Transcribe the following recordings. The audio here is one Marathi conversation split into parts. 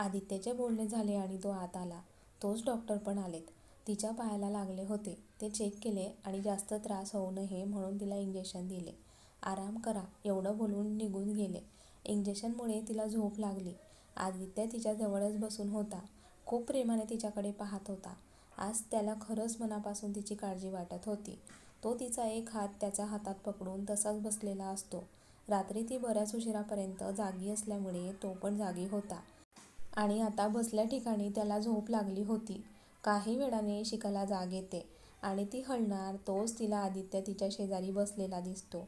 आदित्यचे बोलणे झाले आणि तो आत आला. तोच डॉक्टर पण आलेत. तिच्या पायाला लागले होते. ते चेक केले आणि जास्त त्रास होऊ नये म्हणून तिला इंजेक्शन दिले. आराम करा एवढं बोलून निघून गेले. इंजेक्शनमुळे तिला झोप लागली. आदित्य तिच्या जवळच बसून होता. खूप प्रेमाने तिच्याकडे पाहत होता. आज त्याला खरंच मनापासून तिची काळजी वाटत होती. तो तिचा एक हात त्याच्या हातात पकडून तसाच बसलेला असतो. रात्री ती बऱ्याच उशिरापर्यंत जागी असल्यामुळे तो पण जागी होता. आणि आता बसल्या ठिकाणी त्याला झोप लागली होती. काही वेळाने इशिकाला जाग येते आणि ती हलणार तोच तिला आदित्य तिच्या शेजारी बसलेला दिसतो.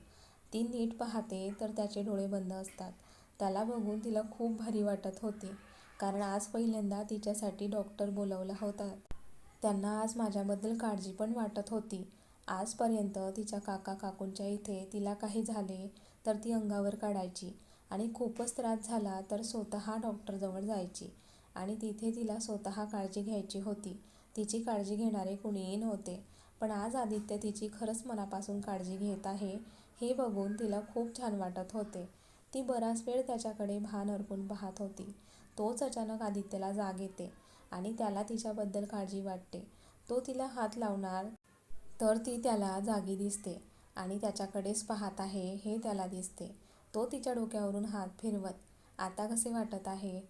ती नीट पाहते तर त्याचे डोळे बंद असतात. त्याला बघून तिला खूप भारी वाटत होते. कारण आज पहिल्यांदा तिच्यासाठी डॉक्टर बोलवला होता. त्यांना आज माझ्याबद्दल काळजी पण वाटत होती. आजपर्यंत तिच्या काका काकूंच्या इथे तिला काही झाले तर ती अंगावर काढायची आणि खूपच त्रास झाला तर स्वतः डॉक्टरजवळ जायची आणि तिथे तिला स्वतः काळजी घ्यायची होती. तिची काळजी घेणारे कुणीही नव्हते. पण आज आदित्य तिची खरंच मनापासून काळजी घेत आहे हे बघून तिला खूप छान वाटत होते. ती बराच वेळ त्याच्याकडे भान अर्पून पाहत होती. तोच अचानक आदित्यला जाग येते आणि त्याला तिच्याबद्दल काळजी वाटते. तो तिला हात लावणार तर ती त्याला जागी दिसते आणि त्याच्याकडेच पाहत आहे हे त्याला दिसते. तो तिच्या डोक्यावरून हात फिरवत, आता कसे वाटत आहे?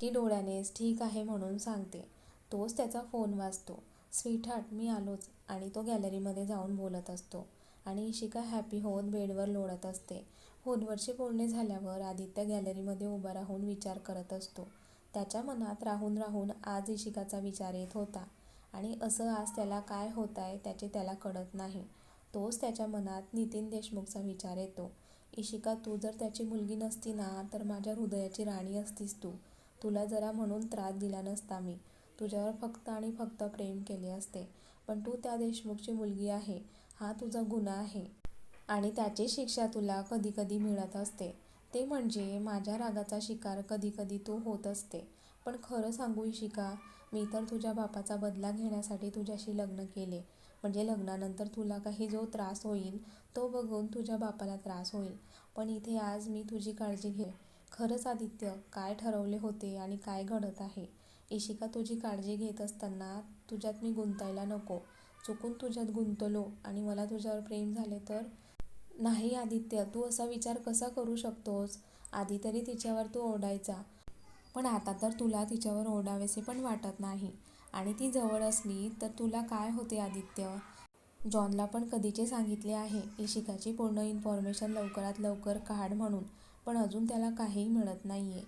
ती डोळ्यानेच ठीक आहे म्हणून सांगते. तोच त्याचा फोन वाजतो. स्वीटहार्ट मी आलोच आणि तो गॅलरीमध्ये जाऊन बोलत असतो आणि इशिका हॅपी होत बेडवर लोळत असते. फोनवरचे बोलणे झाल्यावर आदित्य गॅलरीमध्ये उभा राहून विचार करत असतो. त्याच्या मनात राहून राहून आज इशिकाचा विचार येत होता आणि असं आज त्याला काय होत आहे त्याचे त्याला कळत नाही. तोच त्याच्या मनात नितीन देशमुखचा विचार येतो. इशिका तू जर त्याची मुलगी नसती ना तर माझ्या हृदयाची राणी असतीस तू. तुला जरा म्हणून त्रास दिला नसता मी. तुझ्यावर फक्त आणि फक्त प्रेम केले असते. पण तू त्या देशमुखची मुलगी आहे हा तुझा गुन्हा आहे. आणि त्याची शिक्षा तुला कधी कधी मिळत असते. ते म्हणजे माझ्या रागाचा शिकार कधी कधी तू होत असते. पण खरं सांगू इशिका, मी तर तुझ्या बापाचा बदला घेण्यासाठी तुझ्याशी लग्न केले. म्हणजे लग्नानंतर तुला काही जो त्रास होईल तो बघून तुझ्या बापाला त्रास होईल. पण इथे आज मी तुझी काळजी घे खरंच आदित्य, काय ठरवले होते आणि काय घडत आहे? इशिका तुझी काळजी घेत असताना तुझ्यात मी गुंतायला नको. चुकून तुझ्यात गुंतलो आणि मला तुझ्यावर प्रेम झाले तर? नाही आदित्य तू असा विचार कसा करू शकतोस? आधी तरी तिच्यावर तू ओरडायचा. पण आता तर तुला तिच्यावर ओरडावेसे पण वाटत नाही. आणि ती जवळ असली तर तुला काय होते आदित्य? जॉनला पण कधीचे सांगितले आहे इशिकाची पूर्ण इन्फॉर्मेशन लवकरात लवकर काढ म्हणून पण अजून त्याला काहीही मिळत नाहीये.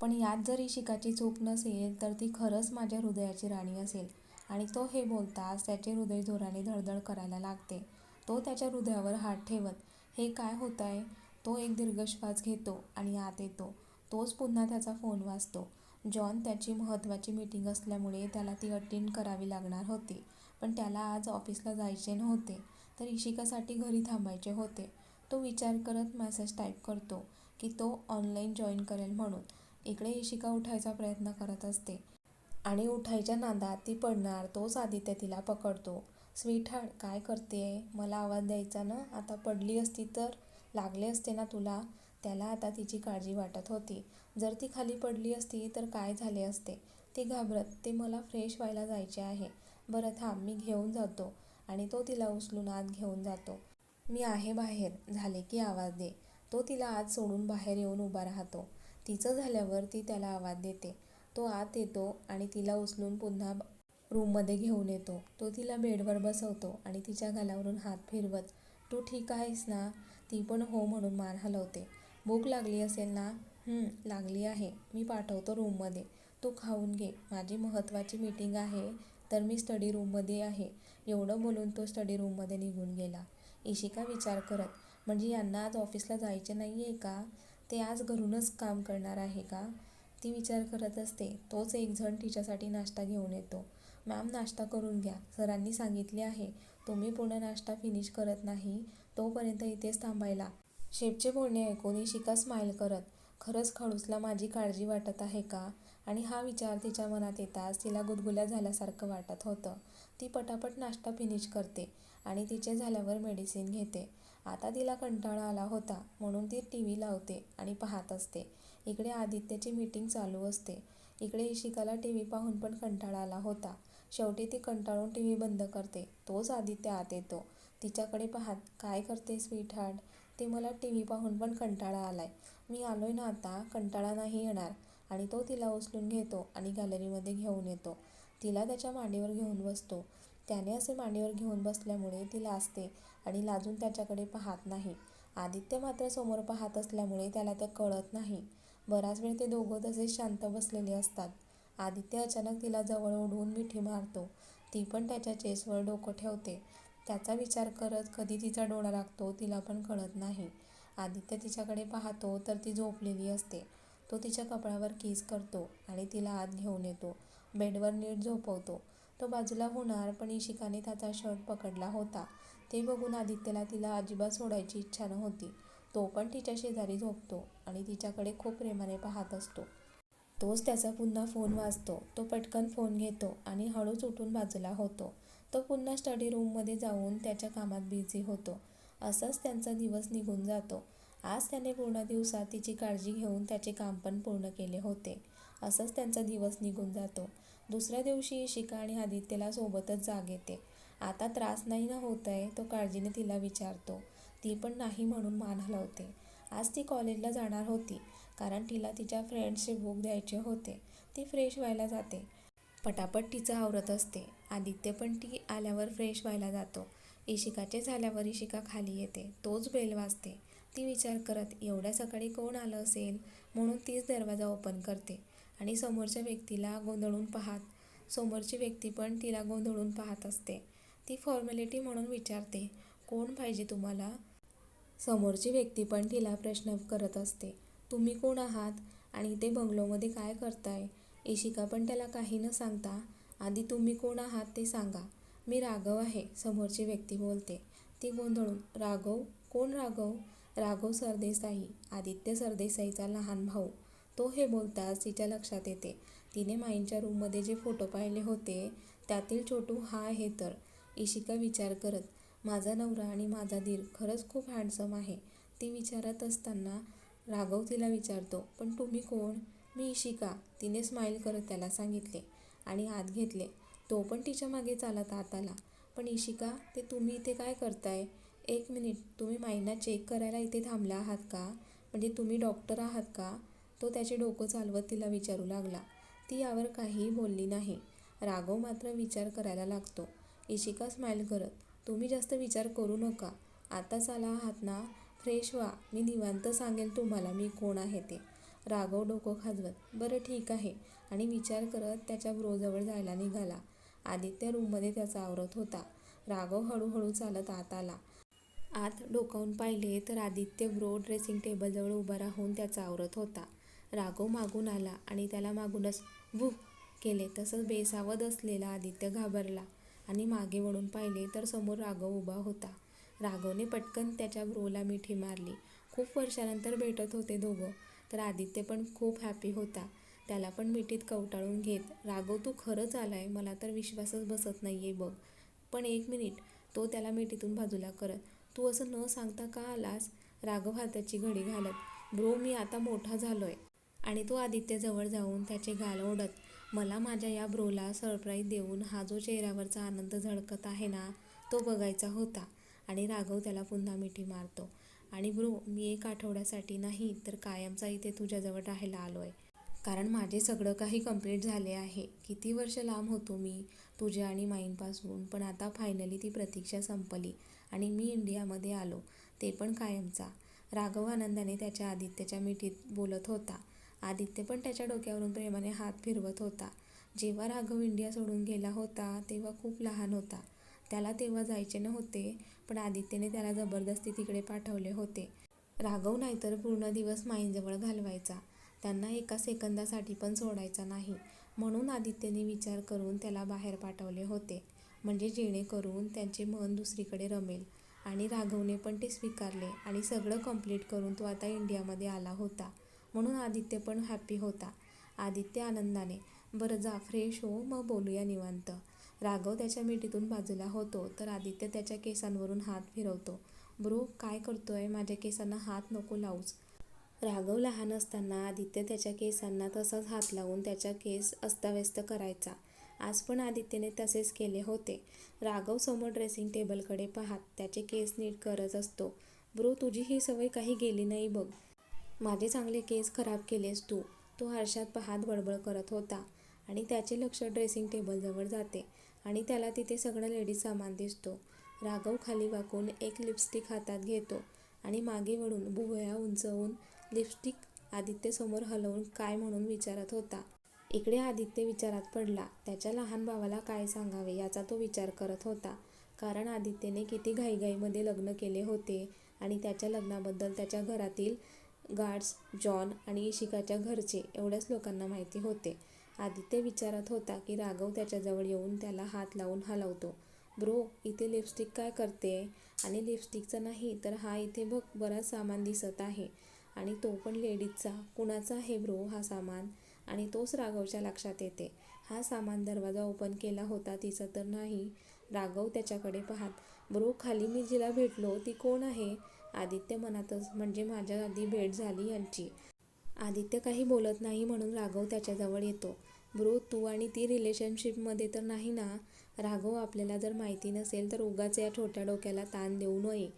पण यात जर इशिकाची चूक नसेल तर ती खरंच माझ्या हृदयाची राणी असेल. आणि तो हे बोलताच त्याचे हृदय जोराने धडधड करायला लागते. तो त्याच्या हृदयावर हात ठेवत, हे काय होतंय? तो एक दीर्घश्वास घेतो आणि आत येतो. तोच पुन्हा त्याचा फोन वाजतो. जॉन त्याची महत्त्वाची मीटिंग असल्यामुळे त्याला ती अटेंड करावी लागणार होती. पण त्याला आज ऑफिसला जायचे नव्हते तर इशिकासाठी घरी थांबायचे होते. तो विचार करत मॅसेज टाईप करतो की तो ऑनलाईन जॉईन करेल म्हणून. इकडे इशिका उठायचा प्रयत्न करत असते. आणि उठायच्या नादात ती पडणार तोच आदित्य तिला पकडतो. स्वीटहार्ट काय करतेय? मला आवाज द्यायचा ना आता पडली असती तर? लागले असते ना तुला? त्याला आता तिची काळजी वाटत होती. जर ती खाली पडली असती तर काय झाले असते? ती घाबरत, ते मला फ्रेश व्हायला जायचे आहे. बरं थांब मी घेऊन जातो आणि तो तिला उचलून आत घेऊन जातो. मी आहे बाहेर, झाले की आवाज दे. तो तिला आत सोडून बाहेर येऊन उभा राहतो. तिचं झाल्यावर ती त्याला आवाज देते. तो आत येतो आणि तिला उचलून पुन्हा रूममध्ये घेऊन येतो. तो तिला बेडवर बसवतो आणि तिच्या गालावरून हात फिरवत, तू ठीक आहेस ना? ती पण हो म्हणून मान हलवते. भूक लागली असेल ना? लागली आहे. मी पाठवतो रूममध्ये. तू खाऊन घे. माझी महत्त्वाची मीटिंग आहे तर मी स्टडी रूममध्ये आहे. एवढं बोलून तो स्टडी रूममध्ये निघून गेला. इशिका विचार करत, म्हणजे यांना आज ऑफिसला जायचे नाही आहे का? ते आज घरूनच काम करणार आहे का? ती विचार करत असते. तोच एक जण तिच्यासाठी नाश्ता घेऊन येतो. मॅम नाश्ता करून घ्या. सरांनी सांगितले आहे तुम्ही पूर्ण नाश्ता फिनिश करत नाही तोपर्यंत इथेच थांबायला. शेफचे बोलणे ऐकून इशिका स्माईल करत, खरंच खडूसला माझी काळजी वाटत आहे का? आणि हा विचार तिच्या मनात येताच तिला गुदगुल्या झाल्यासारखं वाटत होतं. ती पटापट नाश्ता फिनिश करते आणि तिचे झाल्यावर मेडिसिन घेते. आता तिला कंटाळा आला होता म्हणून ती टी व्ही लावते आणि पाहत असते. इकडे आदित्यची मीटिंग चालू असते. इकडे इशिकाला टी व्ही पाहून पण कंटाळा आला होता शेवटी ती कंटाळून टी व्ही बंद करते तोच आदित्य आत येतो तिच्याकडे पाहत काय करते स्वीट हार्ट ते मला टी व्ही पाहून पण कंटाळा आलाय मी आलोय ना आता कंटाळा नाही येणार. आणि तो तिला उचलून घेतो आणि गॅलरीमध्ये घेऊन येतो. तिला त्याच्या मांडीवर घेऊन बसतो. त्याने असे मांडीवर घेऊन बसल्यामुळे ती लाजते आणि लाजून त्याच्याकडे पाहत नाही. आदित्य मात्र समोर पाहत असल्यामुळे त्याला ते कळत नाही. बराच वेळ ते दोघं तसेच शांत बसलेले असतात. आदित्य अचानक तिला जवळ ओढवून मिठी मारतो. ती पण त्याच्या चेसवर डोकं ठेवते. त्याचा विचार करत कधी तिचा डोळा लागतो तिला पण कळत नाही. आदित्य तिच्याकडे पाहतो तर ती झोपलेली असते. तो तिच्या कपाळावर किस करतो आणि तिला आत घेऊन येतो. बेडवर नीट झोपवतो. तो बाजूला होणार पण इशिकाने त्याचा शर्ट पकडला होता. ते बघून आदित्यला तिला अजिबात सोडायची इच्छा नव्हती. तो पण तिच्या शेजारी झोपतो आणि तिच्याकडे खूप प्रेमाने पाहत असतो. तोच त्याचा पुन्हा फोन वाजतो. तो पटकन फोन घेतो आणि हळूच उठून बाजूला होतो. तो पुन्हा स्टडी रूममध्ये जाऊन त्याच्या कामात बिझी होतो. असंच त्यांचा दिवस निघून जातो. आज त्याने पूर्ण दिवसात तिची काळजी घेऊन त्याचे काम पण पूर्ण केले होते. असंच त्यांचा दिवस निघून जातो. दुसऱ्या दिवशी इशिका आणि आदित्यला सोबतच जाग येते. आता त्रास नाही ना होत आहे तो काळजीने तिला विचारतो. ती पण नाही म्हणून मान हलवते. आज ती कॉलेजला जाणार होती कारण तिला तिच्या फ्रेंड्सचे बुक द्यायचे होते. ती फ्रेश व्हायला जाते. पटापट तिचं आवरत असते. आदित्य पण ती आल्यावर फ्रेश व्हायला जातो. इशिकाचे झाल्यावर इशिका खाली येते. तोच बेल वाजते. ती विचार करत एवढ्या सकाळी कोण आलं असेल? म्हणून तीच दरवाजा ओपन करते आणि समोरच्या व्यक्तीला गोंधळून पाहत समोरची व्यक्ती पण तिला गोंधळून पाहत असते. ती फॉर्मॅलिटी म्हणून विचारते कोण पाहिजे तुम्हाला? समोरची व्यक्ती पण तिला प्रश्न करत असते तुम्ही कोण आहात आणि ते बंगलोमध्ये काय करताय? इशिका पण त्याला काही न सांगता आधी तुम्ही कोण आहात ते सांगा. मी राघव आहे समोरची व्यक्ती बोलते. ती गोंधळून राघव? कोण राघव? राघव सरदेसाई. आदित्य सरदेसाईचा लहान भाऊ. तो हे बोलताच तिच्या लक्षात येते. तिने माईंच्या रूममध्ये जे फोटो पाहिले होते त्यातील छोटू हा आहे तर. इशिका विचार करत माझा नवरा आणि माझा दीर खरंच खूप हँडसम आहे. ती विचारत असताना राघव तिला विचारतो पण तुम्ही कोण? मी इशिका. तिने स्माईल करत त्याला सांगितले आणि आत घेतले. तो पण तिच्यामागे चालत आत आला पण इशिका ते तुम्ही इथे काय करताय? एक मिनिट तुम्ही माईंना चेक करायला इथे थांबला आहात का? म्हणजे तुम्ही डॉक्टर आहात का? तो त्याचे डोकं चालवत तिला विचारू लागला. ती यावर काहीही बोलली नाही. राघव मात्र विचार करायला लागतो. इशिका स्माईल करत तुम्ही जास्त विचार करू नका. आताच आला आहात ना? फ्रेश व्हा. मी निवांत सांगेल तुम्हाला मी कोण आहे ते. राघव डोकं खाजवत बरं ठीक आहे. आणि विचार करत त्याच्या ब्रोजवळ जायला निघाला. आदित्य रूममध्ये त्याचा आवरत होता. राघव हळूहळू चालत आत आला. आत डोकावून पाहिले तर आदित्य ब्रो ड्रेसिंग टेबलजवळ उभा राहून त्याचा आवरत होता. राघव मागून आला आणि त्याला मागूनच वू केले. तसंच बेसावत असलेला आदित्य घाबरला आणि मागे वळून पाहिले तर समोर राघव उभा होता. राघवने पटकन त्याच्या ब्रोला मिठी मारली. खूप वर्षानंतर भेटत होते दोघं. तर आदित्य पण खूप हॅपी होता. त्याला पण मिठीत कवटाळून घेत राघव तू खरंच आलाय मला तर विश्वासच बसत नाहीये बघ पण एक मिनिट तो त्याला मिठीतून बाजूला करत तू असं न सांगता का आलास राघव हाताची घडी घालत ब्रो मी आता मोठा झालोय आणि तो आदित्यजवळ जाऊन त्याचे गाल ओढत मला माझ्या या ब्रोला सरप्राईज देऊन हा जो चेहऱ्यावरचा आनंद झळकत आहे ना तो बघायचा होता आणि राघव त्याला पुन्हा मिठी मारतो आणि ब्रो मी एक आठवड्यासाठी नाही तर कायमचा इथे तुझ्याजवळ राहायला आलो आहे कारण माझे सगळं काही कंप्लीट झाले आहे. किती वर्ष लांब होतो मी तुझ्या आणि माईंपासून पण आता फायनली ती प्रतीक्षा संपली आणि मी इंडियामध्ये आलो. ते पण कायमचा. राघव आनंदाने त्याच्या आदित्यच्या मिठीत बोलत होता. आदित्य पण त्याच्या डोक्यावरून प्रेमाने हात फिरवत होता. जेव्हा राघव इंडिया सोडून गेला होता तेव्हा खूप लहान होता. त्याला तेव्हा जायचे नव्हते पण आदित्यने त्याला जबरदस्ती तिकडे पाठवले होते. राघव नाहीतर पूर्ण दिवस माईंजवळ घालवायचा. त्यांना एका सेकंदासाठी पण सोडायचा नाही म्हणून आदित्यने विचार करून त्याला बाहेर पाठवले होते. म्हणजे जेणेकरून त्यांचे मन दुसरीकडे रमेल आणि राघवने पण ते स्वीकारले आणि सगळं कंप्लीट करून तो आता इंडियामध्ये आला होता. म्हणून आदित्य पण हॅप्पी होता. आदित्य आनंदाने बरं जा फ्रेश हो मग बोलूया निवांत राघव त्याच्या मिठीतून बाजूला होतो तर आदित्य त्याच्या केसांवरून हात फिरवतो. ब्रो काय करतोय? माझ्या केसांना हात नको लावूच. राघव लहान असताना आदित्य त्याच्या केसांना तसाच हात लावून त्याचा केस अस्ताव्यस्त करायचा. आज पण आदित्यने तसेच केले होते. राघव समोर ड्रेसिंग टेबलकडे पाहात त्याचे केस नीट करत असतो. ब्रो तुझी ही सवय काही गेली नाही बघ. माझे चांगले केस खराब केलेस तू. तो आरशात पाहात बडबड करत होता आणि त्याचे लक्ष ड्रेसिंग टेबलजवळ जाते आणि त्याला तिथे सगळं लेडीज सामान दिसतो. राघव खाली वाकून एक लिपस्टिक हातात घेतो आणि मागे वळून भुवया उंचवून लिपस्टिक आदित्यसमोर हलवून काय म्हणून विचारत होता. इकडे आदित्य विचारात पडला. त्याच्या लहान भावाला काय सांगावे याचा तो विचार करत होता. कारण आदित्यने किती घाईघाईमध्ये लग्न केले होते आणि त्याच्या लग्नाबद्दल त्याच्या घरातील गार्ड्स, जॉन आणि इशिकाच्या घरचे एवढ्याच लोकांना माहिती होते. आदित्य विचारत होता की राघव त्याच्याजवळ येऊन त्याला हात लावून हलवतो. ब्रो इथे लिपस्टिक काय करते आणि लिपस्टिकचं नाही तर हा इथे बघ बराच सामान दिसत आहे आणि तो पण लेडीजचा. कुणाचा आहे ब्रो हा सामान? आणि तोच राघवच्या लक्षात येते. हा सामान दरवाजा ओपन केला होता तिचा तर नाही? राघव त्याच्याकडे पाहात. ब्रो खाली मी जिला भेटलो ती कोण आहे? आदित्य मनातच म्हणजे माझ्या आधी भेट झाली यांची. आदित्य काही बोलत नाही म्हणून राघव त्याच्याजवळ येतो. ब्रो तू आणि ती रिलेशनशिपमध्ये तर नाही ना? राघव आपल्याला जर माहिती नसेल तर उगाच या छोट्या डोक्याला ताण देऊ नये.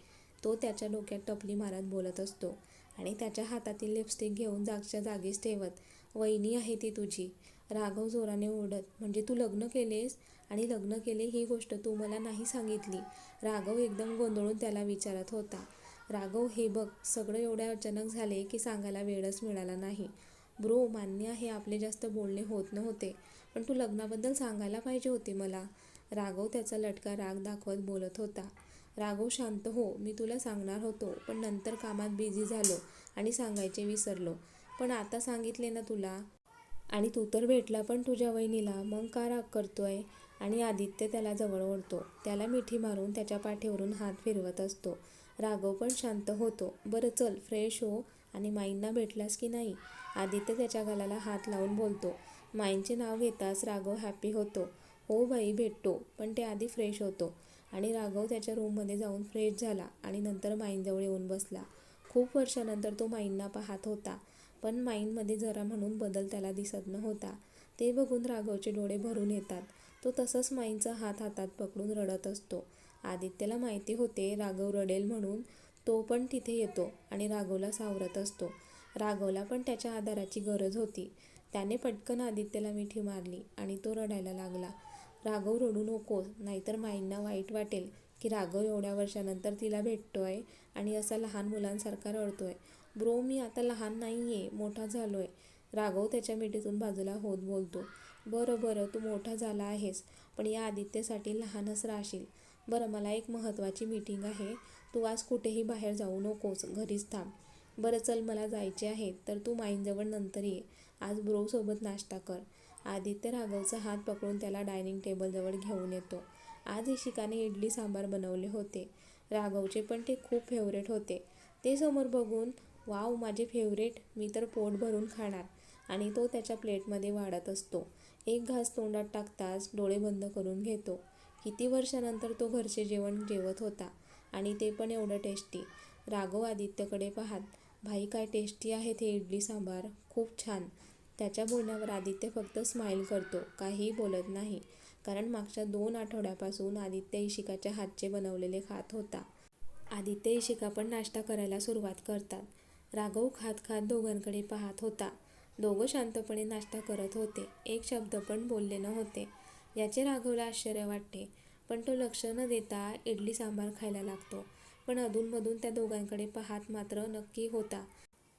तो त्याच्या डोक्यात टपली मारत बोलत असतो आणि त्याच्या हातातील लिपस्टिक घेऊन जागच्या जागीच ठेवत. वहिनी आहे ती तुझी. राघव जोराने ओरडत. म्हणजे तू लग्न केलेस? आणि लग्न केले ही गोष्ट तू मला नाही सांगितली. राघव एकदम गोंधळून त्याला विचारत होता. राघव हे बघ सगळं एवढ्या अचानक झाले की सांगायला वेळच मिळाला नाही. ब्रो मान्य आहे आपले जास्त बोलणे होत नव्हते. पण तू लग्नाबद्दल सांगायला पाहिजे होते मला. राघव त्याचा लटका राग दाखवत बोलत होता. राघव शांत हो मी तुला सांगणार होतो पण नंतर कामात बिझी झालो आणि सांगायचे विसरलो. पण आता सांगितले ना तुला. आणि तू तर भेटला पण तुझ्या वहिनीला मग का राग करतोय? आणि आदित्य त्याला जवळ ओढतो. त्याला मिठी मारून त्याच्या पाठीवरून हात फिरवत असतो. राघव पण शांत होतो. बरं चल फ्रेश हो आणि माईंना भेटलास की नाही? आदित्य त्याच्या गालाला हात लावून बोलतो. माईंचे नाव घेताच राघव हॅपी होतो. हो बाई भेटतो पण ते आधी फ्रेश होतो. आणि राघव त्याच्या रूममध्ये जाऊन फ्रेश झाला आणि नंतर माईंजवळ येऊन बसला. खूप वर्षानंतर तो माईंना पाहत होता. पण माईंमध्ये जरा म्हणून बदल त्याला दिसत नव्हता. ते बघून राघवचे डोळे भरून येतात. तो तसंच माईंचा हात हातात पकडून रडत असतो. आदित्यला माहिती होते राघव रडेल म्हणून तो पण तिथे येतो आणि राघवला सावरत असतो. राघवला पण त्याच्या आधाराची गरज होती. त्याने पटकन आदित्यला मिठी मारली आणि तो रडायला लागला. राघव रडू नकोस नाहीतर माईंना वाईट वाटेल की राघव एवढ्या वर्षानंतर तिला भेटतोय आणि असा लहान मुलांसारखा रडतोय. ब्रो मी आता लहान नाही आहे मोठा झालोय. राघव त्याच्या मिठीतून बाजूला होत बोलतो. बरं बरं तू मोठा झाला आहेस पण या आदित्यसाठी लहानच राहशील. बरं मला एक महत्त्वाची मीटिंग आहे. तू आज कुठेही बाहेर जाऊ नकोस घरीच थांब. बरं चल मला जायचे आहे तर तू माईंजवळ नंतर ये. आज ब्रोसोबत नाश्ता कर. आदित्य राघवचा हात पकडून त्याला डायनिंग टेबलजवळ घेऊन येतो. आज इशिकाने इडली सांबार बनवले होते. राघवचे पण ते खूप फेवरेट होते. ते समोर बघून वाव माझे फेवरेट मी तर पोट भरून खाणार. आणि तो त्याच्या प्लेटमध्ये वाढत असतो. एक घास तोंडात टाकताच डोळे बंद करून घेतो. किती वर्षानंतर तो घरचे जेवण जेवत होता आणि ते पण एवढं टेस्टी. राघव आदित्यकडे पाहात. भाई काय टेस्टी आहेत हे इडली सांबार. खूप छान. त्याच्या बोलण्यावर आदित्य फक्त स्माईल करतो. काहीही बोलत नाही. कारण मागच्या दोन आठवड्यापासून आदित्य इशिकाच्या हातचे बनवलेले खात होता. आदित्य इशिका पण नाश्ता करायला सुरुवात करतात. राघव खात खात दोघांकडे पाहात होता. दोघं शांतपणे नाश्ता करत होते. एक शब्द पण बोलले नव्हते. याचे राघवला आश्चर्य वाटते. पण तो लक्ष न देता इडली सांबार खायला लागतो. पण अधूनमधून त्या दोघांकडे पाहात मात्र नक्की होता.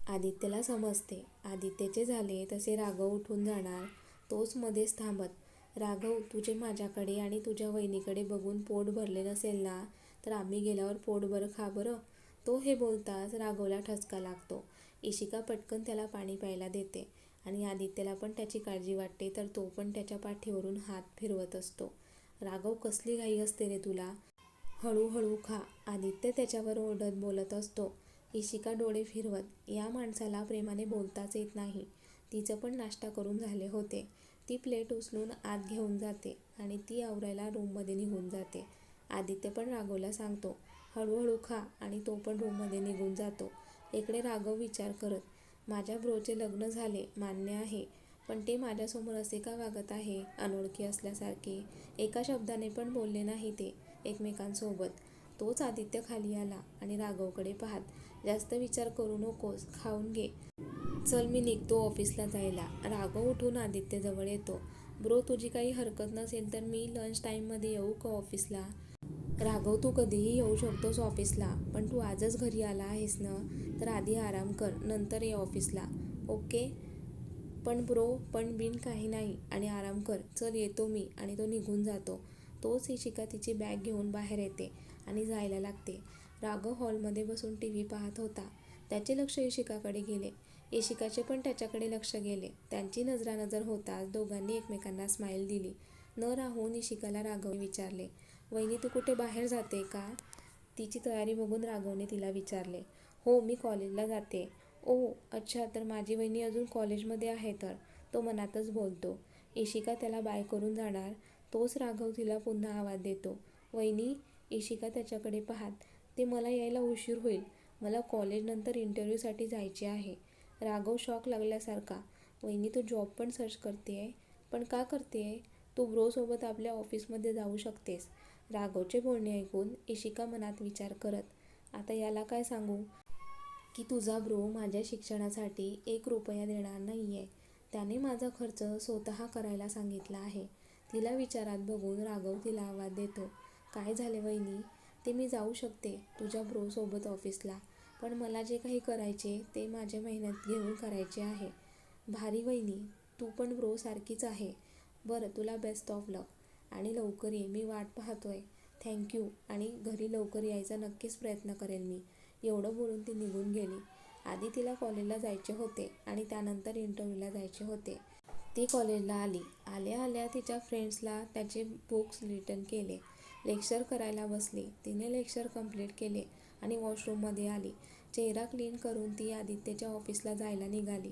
आदित्यला समजते. आदित्यचे झाले तसे राघव उठून जाणार. तोच मध्येच थांबत. राघव तुझे माझ्याकडे आणि तुझ्या वहिनीकडे बघून पोट भरले नसेल ना तर आम्ही गेल्यावर पोटभर खा बरं. तो हे बोलताच राघवला ठसका लागतो. इशिका पटकन त्याला पाणी प्यायला देते आणि आदित्यला पण त्याची काळजी वाटते तर तो पण त्याच्या पाठीवरून हात फिरवत असतो. राघव कसली घाई असते रे तुला. हळू हळू खा. आदित्य त्याच्यावर ओरडत बोलत असतो. इशिका डोळे फिरवत. या माणसाला प्रेमाने बोलताच येत नाही. तिचं पण नाश्ता करून झाले होते. ती प्लेट उचलून आत घेऊन जाते आणि ती आवरायला रूममध्ये निघून जाते. आदित्य पण राघवला सांगतो. हळूहळू खा आणि तो पण रूममध्ये निघून जातो. इकडे राघव विचार करत माझ्या ब्रोचे लग्न झाले मान्य आहे पण ते माझ्यासमोर असे का वागत आहे अनोळखी असल्यासारखे एका शब्दाने पण बोलले नाही ते एकमेकांसोबत तोच आदित्य खाली आला आणि राघवकडे पाहत जास्त विचार करू नकोस खाऊन घे. चल मी निघतो ऑफिसला जायला. राघव उठून आदित्यजवळ येतो. ब्रो तुझी काही हरकत नसेल तर मी लंच टाईममध्ये येऊ का ऑफिसला? राघव तू कधीही येऊ शकतोस ऑफिसला पण तू आजच घरी आला आहेस ना? तर आधी आराम कर नंतर ये ऑफिसला. ओके? पण ब्रो पण बिन काही नाही आणि आराम कर. चल येतो मी आणि तो निघून जातो. तोच इशिका तिची बॅग घेऊन बाहेर येते आणि जायला लागते. राघव हॉलमध्ये बसून टी व्ही पाहत होता. त्याचे लक्ष इशिकाकडे गेले. इशिकाचे पण त्याच्याकडे लक्ष गेले. त्यांची नजरानजर होताच दोघांनी एकमेकांना स्माईल दिली. न राहून इशिकाला राघवने विचारले वहिनी तू कुठे बाहेर जाते का? तिची तयारी बघून राघवने तिला विचारले हो मी कॉलेजला जाते. ओ अच्छा तर माझी वहिनी अजून कॉलेजमध्ये आहे तर? तो मनातच बोलतो. इशिका त्याला बाय करून जाणार तोच राघव तिला पुन्हा आवाज देतो. वहिनी इशिका त्याच्याकडे पाहत ते मला यायला उशीर होईल. मला कॉलेजनंतर इंटरव्ह्यूसाठी जायचे आहे. राघव शॉक लागल्यासारखा. वहिनी तू जॉब पण सर्च करते आहे पण का करते आहे तू ब्रोसोबत आपल्या ऑफिसमध्ये जाऊ शकतेस. राघवचे बोलणे ऐकून इशिका मनात विचार करत आता याला काय सांगू? की तुझा ब्रो माझ्या शिक्षणासाठी एक रुपया देणार नाही आहे त्याने माझा खर्च स्वतः करायला सांगितला आहे. तिला विचारात बघून राघव तिला आवाज देतो काय झाले वहिनी? ते मी जाऊ शकते तुझ्या ब्रोसोबत ऑफिसला. पण मला जे काही करायचे ते माझ्या मेहनत घेऊन करायचे आहे. भारी वहिनी तू पण ब्रो सारखीच आहे. बरं तुला बेस्ट ऑफ लक आणि लवकर ये मी वाट पाहतोय. थँक्यू आणि घरी लवकर यायचा नक्कीच प्रयत्न करेल मी. एवढं बोलून ती निघून गेली. आधी तिला कॉलेजला जायचे होते आणि त्यानंतर इंटरव्ह्यूला जायचे होते. ती कॉलेजला आली. आल्या आल्या तिच्या फ्रेंड्सला त्याचे बुक्स रिटर्न केले. लेक्चर करायला बसली. तिने लेक्चर कंप्लीट केले आणि वॉशरूममध्ये आली. चेहरा क्लीन करून ती आदित्यच्या ऑफिसला जायला निघाली.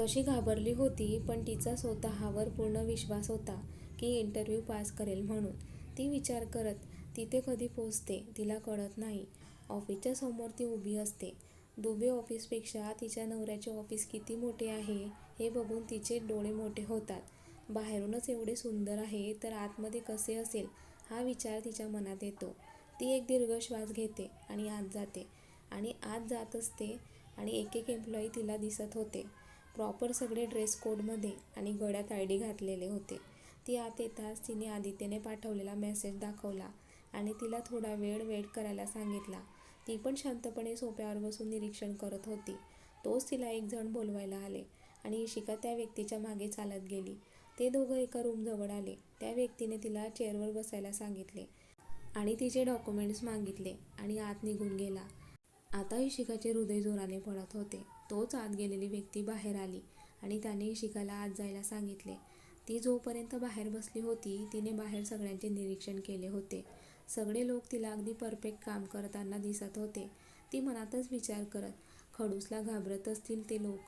तशी घाबरली होती पण तिचा स्वतःवर पूर्ण विश्वास होता की इंटरव्ह्यू पास करेल म्हणून. ती विचार करत तिथे कधी पोचते तिला कळत नाही. ऑफिसच्या समोर ती उभी असते. दुबे ऑफिसपेक्षा तिच्या नवऱ्याचे ऑफिस किती मोठे आहे हे बघून तिचे डोळे मोठे होतात. बाहेरूनच एवढे सुंदर आहे तर आतमध्ये कसे असेल? हा विचार तिच्या मनात येतो. ती एक दीर्घ श्वास घेते आणि आत जाते. आणि आत जात असते आणि एक एक एम्प्लॉई तिला दिसत होते. प्रॉपर सगळे ड्रेस कोडमध्ये आणि गळ्यात आय डी घातलेले होते. ती आत येताच तिने आदित्यने पाठवलेला मेसेज दाखवला आणि तिला थोडा वेळ वेट करायला सांगितला. ती पण शांतपणे सोप्यावर बसून निरीक्षण करत होती. तोच तिला एक जण बोलवायला आले आणि इशिका त्या व्यक्तीच्या मागे चालत गेली. ते दोघं एका रूमजवळ आले. त्या व्यक्तीने तिला चेअरवर बसायला सांगितले आणि तिचे डॉक्युमेंट्स मागितले आणि आत निघून गेला. आता इशिकाचे हृदय जोराने पडत होते. तोच आत गेलेली व्यक्ती बाहेर आली आणि त्याने इशिकाला आत जायला सांगितले. ती जोपर्यंत बाहेर बसली होती तिने बाहेर सगळ्यांचे निरीक्षण केले होते. सगळे लोक तिला अगदी परफेक्ट काम करताना दिसत होते. ती मनातच विचार करत खडूसला घाबरत असतील ते लोक.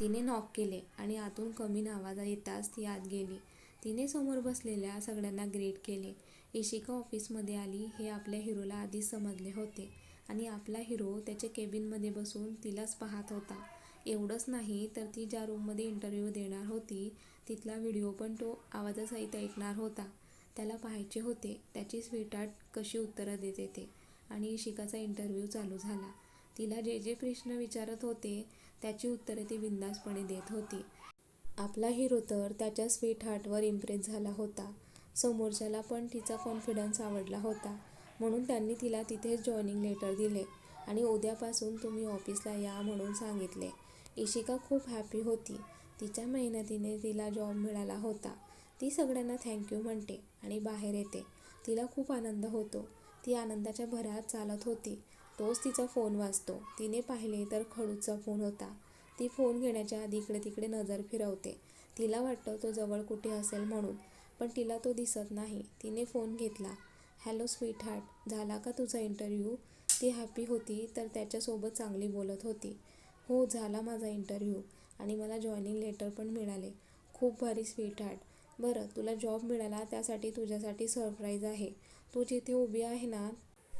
तिने नॉक केले आणि आतून कमी आवाज येताच ती आत गेली. तिने समोर बसलेल्या सगळ्यांना ग्रेट केले. इशिका ऑफिसमध्ये आली. हे आपल्या हिरोला आधीच समजले होते आणि आपला हिरो त्याच्या केबिनमध्ये बसून तिलाच पाहत होता. एवढंच नाही तर ती ज्या रूममध्ये इंटरव्ह्यू देणार होती तिथला व्हिडिओ पण तो आवाजासहित ऐकणार होता. त्याला पाहायचे होते. त्याची स्वीटार्ट कशी उत्तरं देते ते. आणि इशिकाचा इंटरव्ह्यू चालू झाला. तिला जे जे प्रश्न विचारत होते त्याची उत्तरे ती बिंदासपणे देत होती. आपला हिरो तर त्याच्या स्वीट हार्टवर इम्प्रेस झाला होता. समोरच्याला पण तिचा कॉन्फिडन्स आवडला होता. म्हणून त्यांनी तिला तिथेच जॉईनिंग लेटर दिले आणि उद्यापासून तुम्ही ऑफिसला या म्हणून सांगितले. इशिका खूप हॅपी होती. तिच्या मेहनतीने तिला जॉब मिळाला होता. ती सगळ्यांना थँक्यू म्हणते आणि बाहेर येते. तिला खूप आनंद होतो. ती आनंदाच्या भरात चालत होती. तोच तिचा फोन वाजतो. तिने पाहिले तर खडूचा फोन होता. ती फोन घेण्याच्या आधी इकडे तिकडे नजर फिरवते. तिला वाटतं तो जवळ कुठे असेल म्हणून पण तिला तो दिसत नाही. तिने फोन घेतला. हॅलो स्वीट हार्ट झाला का तुझा इंटरव्ह्यू? ती हॅपी होती तर त्याच्यासोबत चांगली बोलत होती. हो झाला माझा इंटरव्ह्यू आणि मला जॉईनिंग लेटर पण मिळाले. खूप भारी स्वीट हार्ट बरं तुला जॉब मिळाला त्यासाठी तुझ्यासाठी सरप्राईज आहे. तू जिथे उभी आहे ना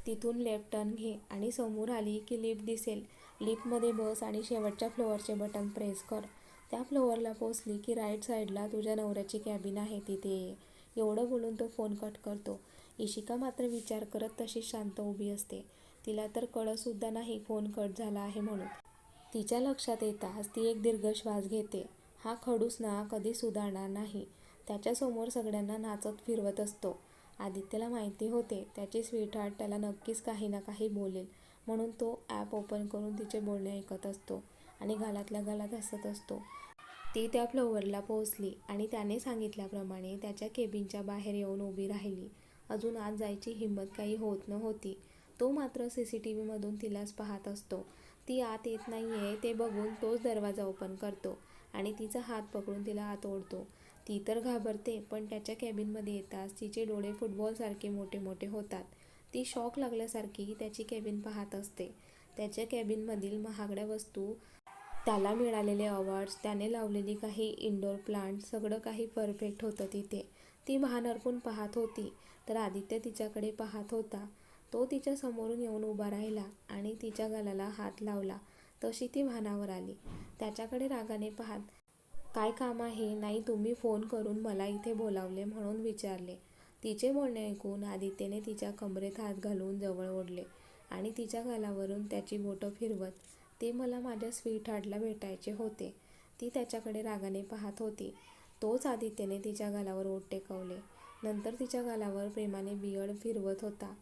तिथून लेफ्ट टर्न घे आणि समोर आली की लिफ्ट दिसेल. लिफ्टमध्ये बस आणि शेवटच्या फ्लोअरचे बटन प्रेस कर. त्या फ्लोअरला पोचली की राईट साईडला तुझ्या नवऱ्याची कॅबिन आहे तिथे. ये एवढं बोलून तो फोन कट करतो. इशिका मात्र विचार करत तशीच शांत उभी असते. तिला तर कळतसुद्धा नाही फोन कट झाला आहे म्हणून. तिच्या लक्षात येताच ती एक दीर्घ श्वास घेते. हा खडूस ना कधी सुधारणार नाही. त्याच्यासमोर सगळ्यांना नाचत फिरवत असतो. आदित्यला माहिती होते. त्याची स्वीटहार्ट त्याला नक्कीच काही ना काही बोलेल. म्हणून तो ॲप ओपन करून तिचे बोलणे ऐकत असतो आणि घालातल्या घालात हसत असतो. ती त्या फ्लोअरला पोहोचली आणि त्याने सांगितल्याप्रमाणे त्याच्या केबिनच्या बाहेर येऊन उभी राहिली. अजून आत जायची हिंमत काही होत नव्हती. तो मात्र सी सी टी व्हीमधून तिलाच पाहत असतो. ती आत येत नाही आहे ते बघून तोच दरवाजा ओपन करतो आणि तिचा हात पकडून तिला आत ओढतो. ती तर घाबरते पण त्याच्या कॅबिनमध्ये येताच तिचे डोळे फुटबॉलसारखे मोठे मोठे होतात. ती शॉक लागल्यासारखी त्याची कॅबिन पाहत असते. त्याच्या कॅबिनमधील महागड्या वस्तू त्याला मिळालेले अवॉर्ड्स त्याने लावलेली काही इंडोर प्लांट सगळं काही परफेक्ट होतं तिथे. ती महान अर्पून पाहत होती तर आदित्य तिच्याकडे पाहत होता. तो तिच्या समोरून येऊन उभा राहिला आणि तिच्या गलाला हात लावला. तशी ती भानावर आली. त्याच्याकडे रागाने पाहत काय काम आहे नाही तुम्ही फोन करून मला इथे बोलावले म्हणून विचारले. तिचे बोलणे ऐकून आदित्यने तिच्या कमरेत हात घालून जवळ ओढले आणि तिच्या गालावरून त्याची बोटं फिरवत ते मला माझ्या स्वीटहार्टला भेटायचे होते. ती त्याच्याकडे रागाने पाहत होती. तोच आदित्यने तिच्या गालावर ओट टेकवले. नंतर तिच्या गालावर प्रेमाने बियड फिरवत होता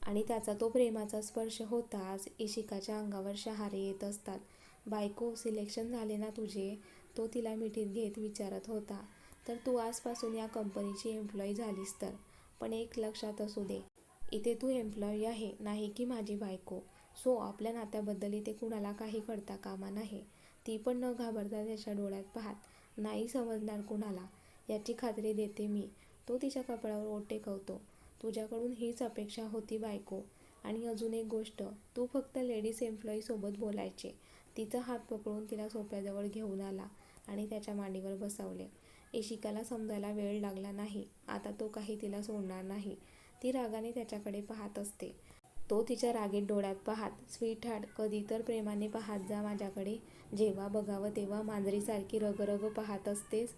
आणि त्याचा तो प्रेमाचा स्पर्श होताच इशिकाच्या अंगावर शहारे येत असतात. बायको सिलेक्शन झाले ना तुझे? तो तिला मिठीत घेत विचारत होता तर तू आजपासून या कंपनीची एम्प्लॉई झालीस तर? पण एक लक्षात असू दे इथे तू एम्प्लॉई आहे नाही की माझी बायको. सो आपल्या नात्याबद्दल इथे कुणाला काही कळता कामा नाही ती पण न घाबरता त्याच्या डोळ्यात पाहत नाही समजणार कुणाला. याची खात्री देते मी. तो तिच्या कपड्यावर ओट टेकवतो. तुझ्याकडून हीच अपेक्षा होती बायको. आणि अजून एक गोष्ट तू फक्त लेडीज एम्प्लॉईसोबत बोलायचे. तिचा हात पकडून तिला सोप्याजवळ घेऊन आला आणि त्याच्या मांडीवर बसवले. इशिकाला समजायला वेळ लागला नाही. आता तो काही तिला सोडणार नाही. ती रागाने त्याच्याकडे पाहत असते. तो तिच्या रागीत डोळ्यात पाहत स्वीट हार्ट कधी तर प्रेमाने पाहत जा माझ्याकडे. जेव्हा बघावं तेव्हा मांजरीसारखी रगरग पाहत असतेस.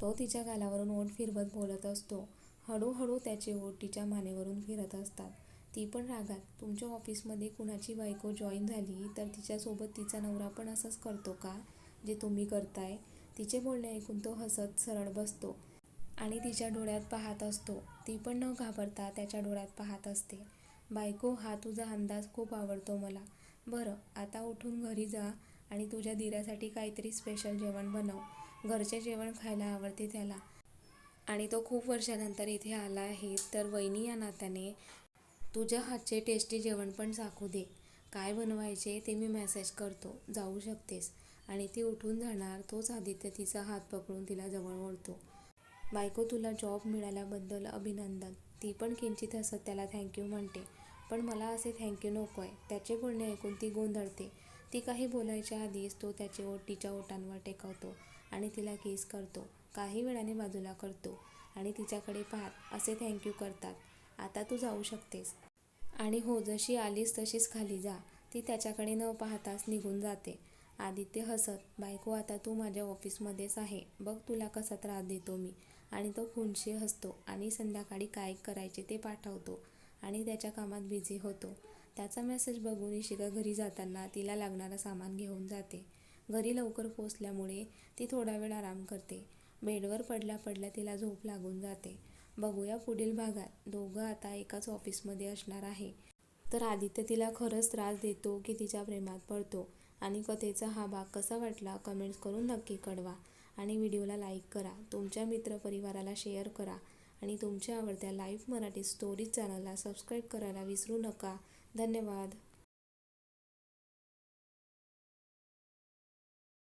तो तिच्या गालावरून ओठ फिरवत बोलत असतो. हळूहळू त्याचे ओठ तिच्या मानेवरून फिरत असतात. ती पण रागात. तुमच्या ऑफिसमध्ये कुणाची बायको जॉईन झाली तर तिच्यासोबत तिचा नवरा पण असंच करतो का? जे तुम्ही करताय. तिचे बोलणे ऐकून तो हसत सरळ बसतो आणि तिच्या डोळ्यात पाहत असतो. ती पण न घाबरता त्याच्या डोळ्यात पाहत असते. बायको हा तुझा अंदाज खूप आवडतो मला. बरं आता उठून घरी जा आणि तुझ्या दिरासाठी काहीतरी स्पेशल जेवण बनव. घरचे जेवण खायला आवडते त्याला. आणि तो खूप वर्षानंतर इथे आला आहे. तर वहिनी या नात्याने तुझ्या हातचे टेस्टी जेवण पण चाखू दे. काय बनवायचे ते मी मेसेज करतो. जाऊ शकतेस. आणि ती उठून जाणार तोच आदित्य तिचा हात पकडून तिला जवळ ओढतो. बायको तुला जॉब मिळाल्याबद्दल अभिनंदन. ती पण किंचित हसत त्याला थँक्यू म्हणते. पण मला असे थँक्यू नको आहे त्याचे बोलणे ऐकून ती गोंधळते. ती काही बोलायच्या आधीच तो त्याचे ओट तिच्या ओटांवर टेकवतो आणि तिला केस करतो. काही वेळाने बाजूला करतो आणि तिच्याकडे पाहत असे थँक्यू करतात. आता तू जाऊ शकतेस. आणि हो जशी आलीस तशीच खाली जा. ती त्याच्याकडे न पाहताच निघून जाते. आदित्य हसत बायको आता तू माझ्या ऑफिसमध्येच आहे. बघ तुला कसा त्रास देतो मी. आणि तो खुनशी हसतो आणि संध्याकाळी काय करायचे ते पाठवतो आणि त्याच्या कामात बिझी होतो. त्याचा मेसेज बघून इशिका घरी जाताना तिला लागणारं सामान घेऊन जाते. घरी लवकर पोचल्यामुळे ती थोडा वेळ आराम करते. बेडवर पडल्या पडल्या तिला झोप लागून जाते. बघूया पुढील भागात. दोघं आता एकाच ऑफिसमध्ये असणार आहे. तर आदित्य तिला खरंच त्रास देतो की तिच्या प्रेमात पडतो. आणि कथेचा हा भाग कसा वाटला कमेंट्स करून नक्की कळवा. आणि व्हिडिओला लाईक करा. तुमच्या मित्रपरिवाराला शेअर करा. आणि तुमच्या आवडत्या लाईव्ह मराठी स्टोरीज चॅनलला सबस्क्राईब करायला विसरू नका. धन्यवाद.